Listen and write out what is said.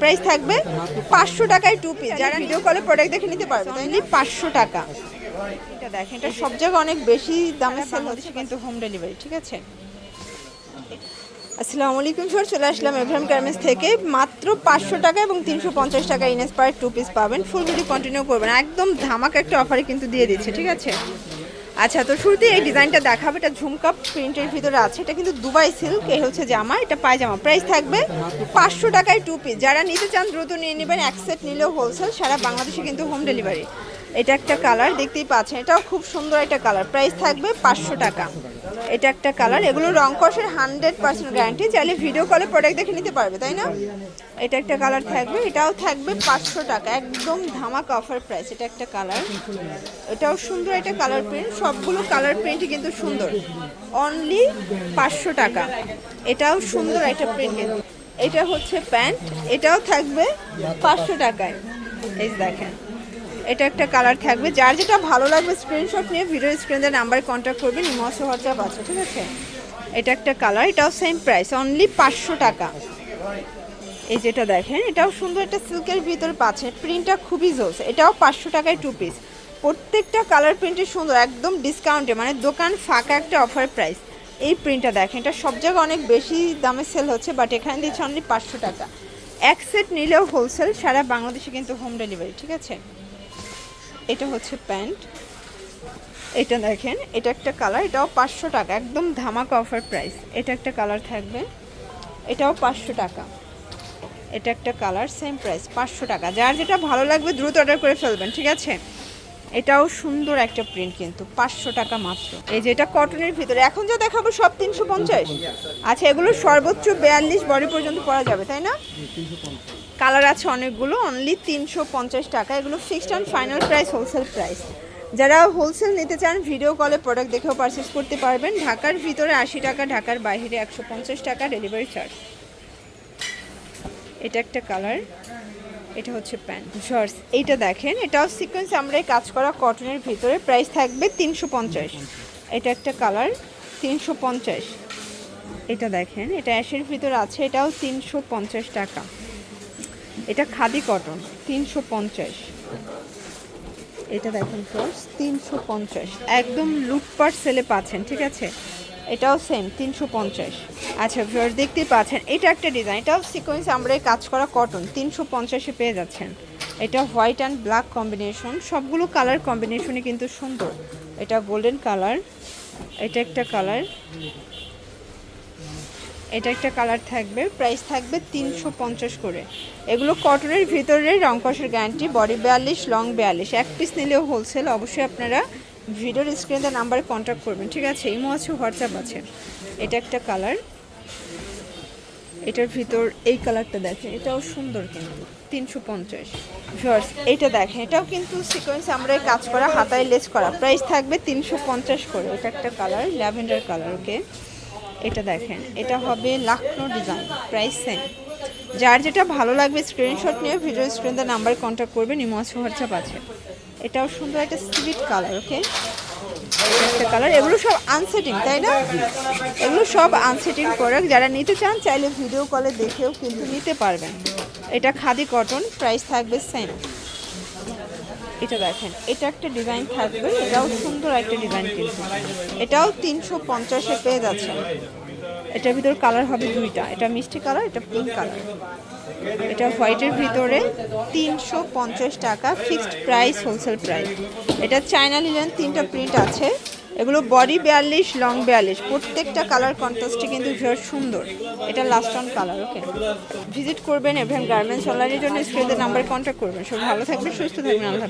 Price থাকবে পাঁচশো টাকায় টু পিস যারা ভিডিও কলে প্রোডাক্ট দেখে নিতে পারবে তাই পাঁচশো টাকা। এটা দেখেন এটা সব জায়গায় অনেক বেশি দামে সেল হচ্ছে কিন্তু হোম ডেলিভারি ঠিক আছে? আসসালামু আলাইকুম স্যার চলে আসলাম এভরাম গার্মেন্টস থেকে। মাত্র পাঁচশো টাকা এবং তিনশো পঞ্চাশ টাকা ইনস্পায়ার টু পিস পাবেন। ফুল ভিডিও কন্টিনিউ করবেন। একদম ধামাকা একটা অফারে কিন্তু দিয়ে দিচ্ছে ঠিক আছে? আচ্ছা তো শুরুতে এই ডিজাইনটা দেখাবো। এটা ঝুমকা প্রিন্টের ভিতরে আছে। এটা কিন্তু দুবাই সিল্ক এই হচ্ছে জামা, এটা পায়জামা। প্রাইস থাকবে পাঁচশো টাকায় টু পিস যারা নিতে চান, দ্রুত নিয়ে নেবেন। এক সেট নিলেও হোলসেল সারা বাংলাদেশে কিন্তু হোম ডেলিভারি এটা একটা কালার দেখতেই পাচ্ছেন। এটাও খুব সুন্দর একটা কালার প্রাইস থাকবে পাঁচশো টাকা। এটা একটা কালার। এগুলো রং কষের হান্ড্রেড পার্সেন্ট গ্যারান্টি। চাইলে ভিডিও কলে প্রোডাক্ট দেখে নিতে পারবে, তাই না? এটা একটা কালার থাকবে। এটাও থাকবে পাঁচশো টাকা। একদম ধামাকা অফার প্রাইস এটা একটা কালার। এটাও সুন্দর একটা কালার প্রিন্ট সবগুলো কালার প্রিন্টই কিন্তু সুন্দর। অনলি পাঁচশো টাকা। এটাও সুন্দর একটা প্রিন্ট কিন্তু। এটা হচ্ছে প্যান্ট। এটাও থাকবে পাঁচশো টাকায়। এই দেখেন। এটা একটা কালার থাকবে। যার যেটা ভালো লাগবে স্ক্রিনশট নিয়ে ভিডিও স্ক্রিনে নাম্বারে কন্ট্যাক্ট করবেন ইমস হোয়াটসঅ্যাপ আছে, ঠিক আছে? এটা একটা কালার এটাও সেম প্রাইস অনলি পাঁচশো টাকা। এই যেটা দেখেন, এটাও সুন্দর একটা সিল্কের ভিতর পাচ্ছেন প্রিন্টটা খুবই জোস, এটাও পাঁচশো টাকায় টু পিস প্রত্যেকটা কালার প্রিন্টই সুন্দর, একদম ডিসকাউন্টে মানে দোকান ফাঁকা একটা অফার প্রাইস এই প্রিন্টটা দেখেন, এটা সব জায়গায় অনেক বেশি দামে সেল হচ্ছে বাট এখানে দিচ্ছে অনলি পাঁচশো টাকা। এক সেট নিলেও হোলসেল সারা বাংলাদেশে কিন্তু হোম ডেলিভারি ঠিক আছে? এটা হচ্ছে প্যান্ট। এটা দেখেন, এটা একটা কালার, এটাও পাঁচশো টাকা, একদম ধামাকা অফার প্রাইস এটা একটা কালার থাকবে, এটাও পাঁচশো টাকা। এটা একটা কালার সেম প্রাইস পাঁচশো টাকা। যার যেটা ভালো লাগবে দ্রুত অর্ডার করে ফেলবেন, ঠিক আছে? এটাও সুন্দর একটা প্রিন্ট কিন্তু, পাঁচশো টাকা মাত্র। এই যেটা কটনের ভিতরে, এখন যা দেখাবো সব তিনশো পঞ্চাশ। আচ্ছা এগুলো সর্বোচ্চ বিয়াল্লিশ বডি পর্যন্ত পরা যাবে, তাই না? কালার আছে অনেকগুলো অনলি তিনশো পঞ্চাশ টাকা। এগুলো fixed and final price wholesale price যারা হোলসেল নিতে চান ভিডিও কলে প্রোডাক্ট দেখেও পারচেস করতে পারবেন। ঢাকার ভিতরে আশি টাকা, ঢাকার বাইরে একশো পঞ্চাশ টাকা ডেলিভারি চার্জ এটা একটা কালার এটা হচ্ছে প্যান্ট শর্টস এইটা দেখেন, এটাও সিকোয়েন্স আমরা কাজ করা কটনের ভিতরে। প্রাইস থাকবে তিনশো পঞ্চাশ। এটা একটা কালার তিনশো পঞ্চাশ। এটা দেখেন, এটা অ্যাশের ভিতরে আছে, এটাও তিনশো পঞ্চাশ টাকা। এটা খাদি কটন, তিনশো পঞ্চাশ। এটা দেখেন ফ্রেন্ডস তিনশো পঞ্চাশ। একদম লুটপাট সেলে পাচ্ছেন, ঠিক আছে? এটাও সেম তিনশো পঞ্চাশ। আচ্ছা ভিউয়ার দেখতেই পাচ্ছেন, এটা একটা ডিজাইন এটাও সিকোয়েন্স আমরা কাজ করা কটন তিনশো পঞ্চাশে পেয়ে যাচ্ছেন। এটা হোয়াইট অ্যান্ড ব্ল্যাক কম্বিনেশন সবগুলো কালার কম্বিনেশনই কিন্তু সুন্দর। এটা গোল্ডেন কালার এটা একটা কালার এটা একটা কালার থাকবে। প্রাইস থাকবে তিনশো পঞ্চাশ করে। এগুলো কটনের ভিতরে রং কষের গ্যারান্টি বডি বিয়াল্লিশ লং বিয়াল্লিশ। এক পিস নিলেও হোলসেল অবশ্যই আপনারা ভিডিওর স্ক্রিনে নাম্বারে কন্ট্যাক্ট করবেন। ঠিক আছে? ইমো আছে হোয়াটসঅ্যাপ আছে। এটা একটা কালার। এটার ভিতর এই কালারটা দেখেন, এটাও সুন্দর কিন্তু। তিনশো পঞ্চাশ। এটা দেখেন, এটাও কিন্তু সিকোয়েন্স আমরা এই কাজ করা, হাতায় লেস করা। প্রাইস থাকবে তিনশো পঞ্চাশ করে। এটা একটা কালার, ল্যাভেন্ডার কালার ওকে এটা দেখেন, এটা হবে লাখনো ডিজাইন, প্রাইস সেম যার যেটা ভালো লাগবে স্ক্রিনশট নিয়ে ভিডিও স্ক্রিনে নাম্বার কন্ট্যাক্ট করবেন ইমোজ হোয়াটসঅ্যাপ আছে। এটাও সুন্দর একটা সুইট কালার ওকে একটা কালার এগুলো সব আনসেটিং তাই না? এগুলো সব আনসেটিং প্রোডাক্ট যারা নিতে চান, চাইলে ভিডিও কলে দেখেও কিন্তু নিতে পারবেন। এটা খাদি কটন প্রাইস থাকবে সেম এটা দেখেন, এটা একটা ডিজাইন থাকবে, এটাও সুন্দর একটা ডিজাইন কিন্তু। এটাও তিনশো পঞ্চাশে পেয়ে যাচ্ছে এটার ভিতর কালার হবে দুইটা, এটা মিষ্টি কালার এটা পিঙ্ক কালার এটা হোয়াইটের ভিতরে তিনশো পঞ্চাশ টাকা ফিক্সড প্রাইস হোলসেল প্রাইস এটা চায়না লিলেন তিনটা প্রিন্ট আছে। এগুলো বডি বিয়াল্লিশ লং বিয়াল্লিশ, প্রত্যেকটা কালার কন্ট্রাস্টে কিন্তু ভীষণ সুন্দর। এটা last on colour okay visit করবেন এভেন গার্মেন্টস অনলাইনের জন্য স্ক্রিনের নাম্বার কন্ট্যাক্ট করবেন। সব ভালো থাকবে সুস্থ থাকবেন, আল্লাহ।